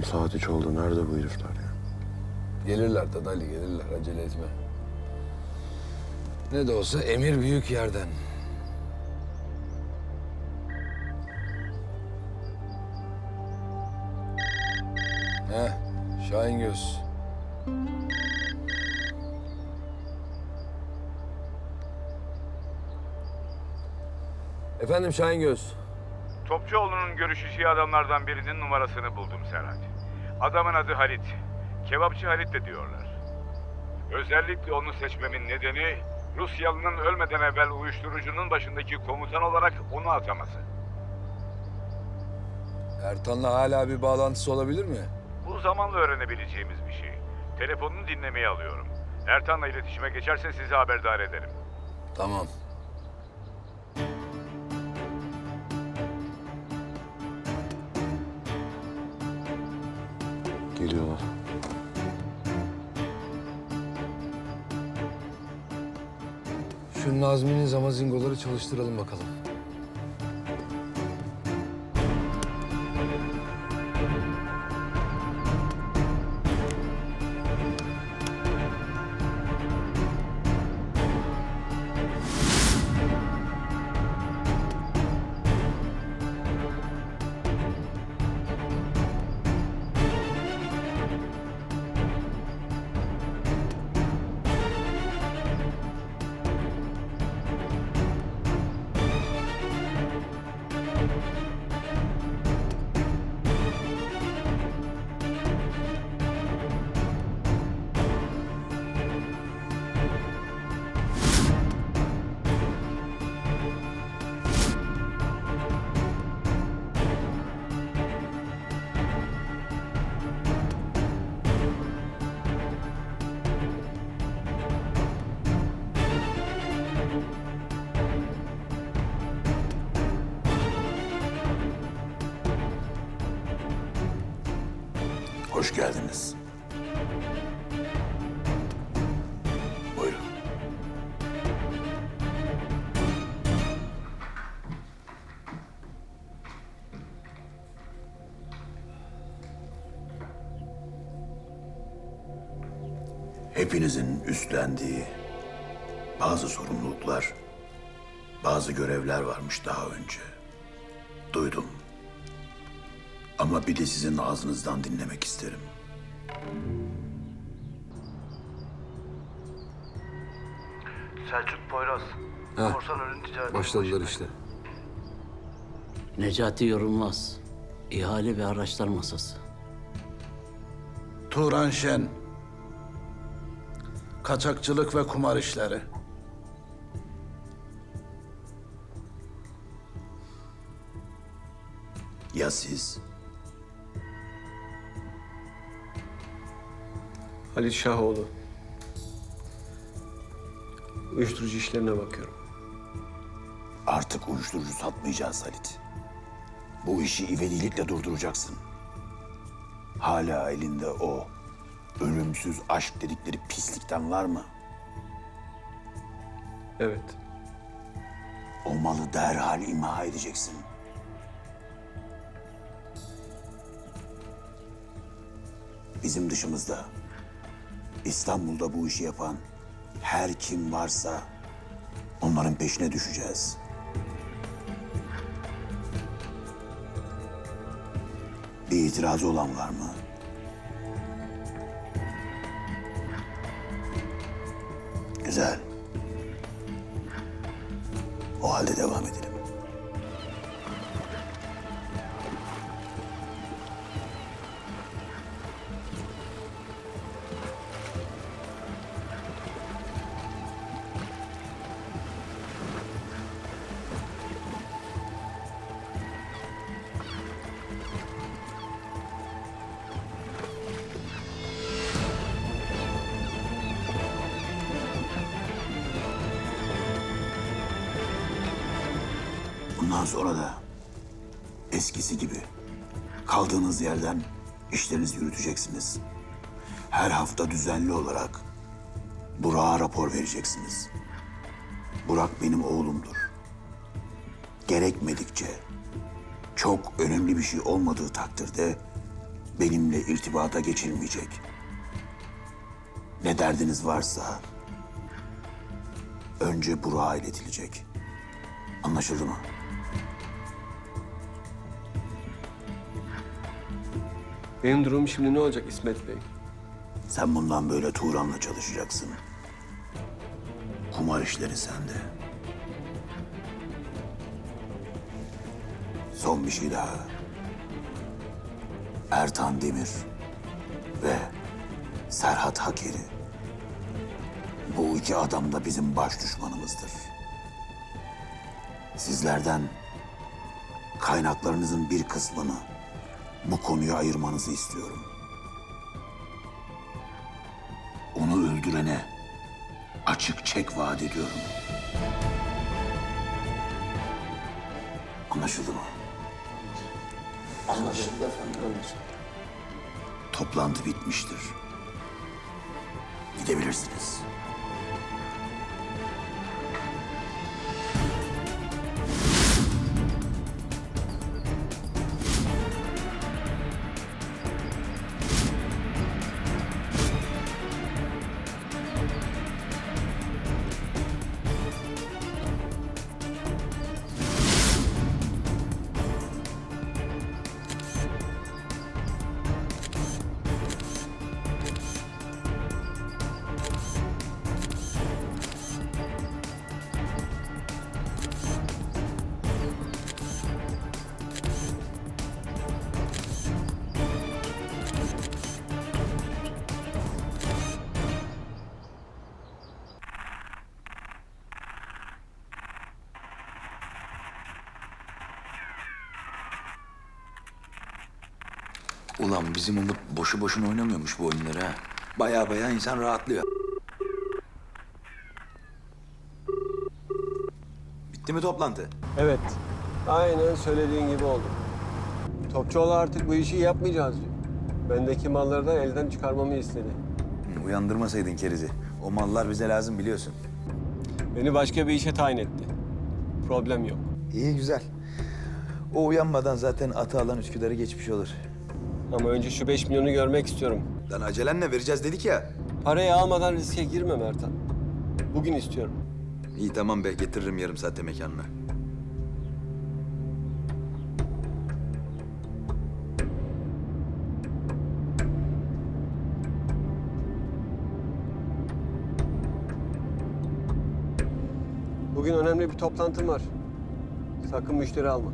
Oğlum saat üç oldu. Nerede bu herifler ya? Gelirler Dadali gelirler acele etme. Ne de olsa emir büyük yerden. Heh, Şahin Göz. Efendim Şahin Göz. Topçuoğlu'nun görüşeceği adamlardan birinin numarasını buldum Serhat. Adamın adı Halit. Kebapçı Halit de diyorlar. Özellikle onu seçmemin nedeni Rusyalı'nın ölmeden evvel uyuşturucunun başındaki komutan olarak onu ataması. Ertan'la hala bir bağlantısı olabilir mi? Bu zamanla öğrenebileceğimiz bir şey. Telefonunu dinlemeye alıyorum. Ertan'la iletişime geçerse sizi haberdar ederim. Tamam. Geliyorlar. Şu Nazmi'nin zamazingoları çalıştıralım bakalım. Hoş geldiniz. Buyurun. Hepinizin üstlendiği bazı sorumluluklar, bazı görevler varmış daha önce. Duydum. Ama bir de sizin ağzınızdan dinlemek isterim. Selçuk Poyraz. Heh, Korsan ürün ticareti. Başladılar işte. Necati Yorulmaz. İhale ve araçlar masası. Turan Şen. Kaçakçılık ve kumar işleri. Ya siz? Halit Şahoğlu. Uyuşturucu işlerine bakıyorum. Artık uyuşturucu satmayacağız Halit. Bu işi ivedilikle durduracaksın. Hala elinde o ölümsüz aşk dedikleri pislikten var mı? Evet. O malı derhal imha edeceksin. Bizim dışımızda İstanbul'da bu işi yapan her kim varsa onların peşine düşeceğiz. Bir itirazı olan var mı? Bundan sonra da eskisi gibi kaldığınız yerden işlerinizi yürüteceksiniz. Her hafta düzenli olarak Burak'a rapor vereceksiniz. Burak benim oğlumdur. Gerekmedikçe, çok önemli bir şey olmadığı takdirde benimle irtibata geçilmeyecek. Ne derdiniz varsa önce Burak'a iletilecek. Anlaşıldı mı? Benim durumum şimdi ne olacak İsmet Bey? Sen bundan böyle Turan'la çalışacaksın. Kumar işleri sende. Son bir şey daha. Ertan Demir ve Serhat Hakeri. Bu iki adam da bizim baş düşmanımızdır. Sizlerden kaynaklarınızın bir kısmını bu konuya ayırmanızı istiyorum. Onu öldürene açık çek vaat ediyorum. Anlaşıldı mı? Anlaşıldı efendim. Toplantı bitmiştir. Gidebilirsiniz. Ulan bizim Umut boşu boşuna oynamıyormuş bu oyunları ha. Baya baya insan rahatlıyor. Bitti mi toplantı? Evet. Aynen söylediğin gibi oldu. Topçuoğlu artık bu işi yapmayacağız diyor. Bendeki malları da elden çıkarmamı istedi. Hı, Uyandırmasaydın kerizi. O mallar bize lazım biliyorsun. Beni başka bir işe tayin etti. Problem yok. İyi güzel. O uyanmadan zaten atı alan Üsküdar'ı geçmiş olur. Ama önce şu 5 milyonu görmek istiyorum. Lan acelenle vereceğiz dedik ya. Parayı almadan riske girme Mertan. Bugün istiyorum. İyi tamam be getiririm yarım saatte mekanına. Bugün önemli bir toplantım var. Sakın müşteri alma.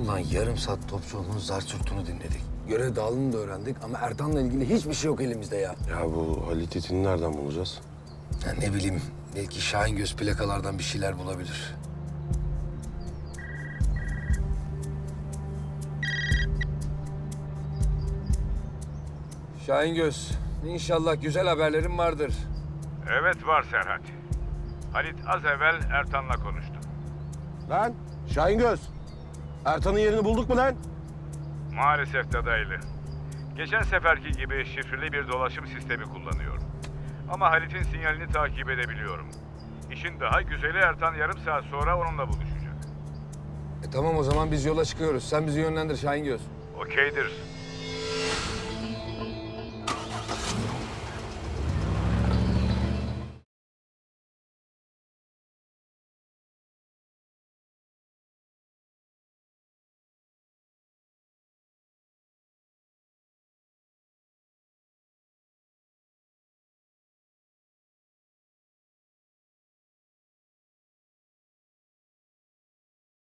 Ulan yarım saat Topçuoğlu'nun zar sürtünü dinledik. Görev dağılımını da öğrendik ama Ertan'la ilgili hiçbir şey yok elimizde ya. Ya bu Halit itini nereden bulacağız? ya ne bileyim, belki Şahin Göz plakalardan bir şeyler bulabilir. Şahin Göz, inşallah güzel haberlerim vardır. Evet var Serhat. Halit az evvel Ertan'la konuştu. Lan Şahin Göz. Ertan'ın yerini bulduk mu lan? Maalesef dadaylı. Geçen seferki gibi şifreli bir dolaşım sistemi kullanıyorum. Ama Halit'in sinyalini takip edebiliyorum. İşin daha güzeli Ertan yarım saat sonra onunla buluşacak. E tamam o zaman biz yola çıkıyoruz. Sen bizi yönlendir Şahin Göz. Okeydir.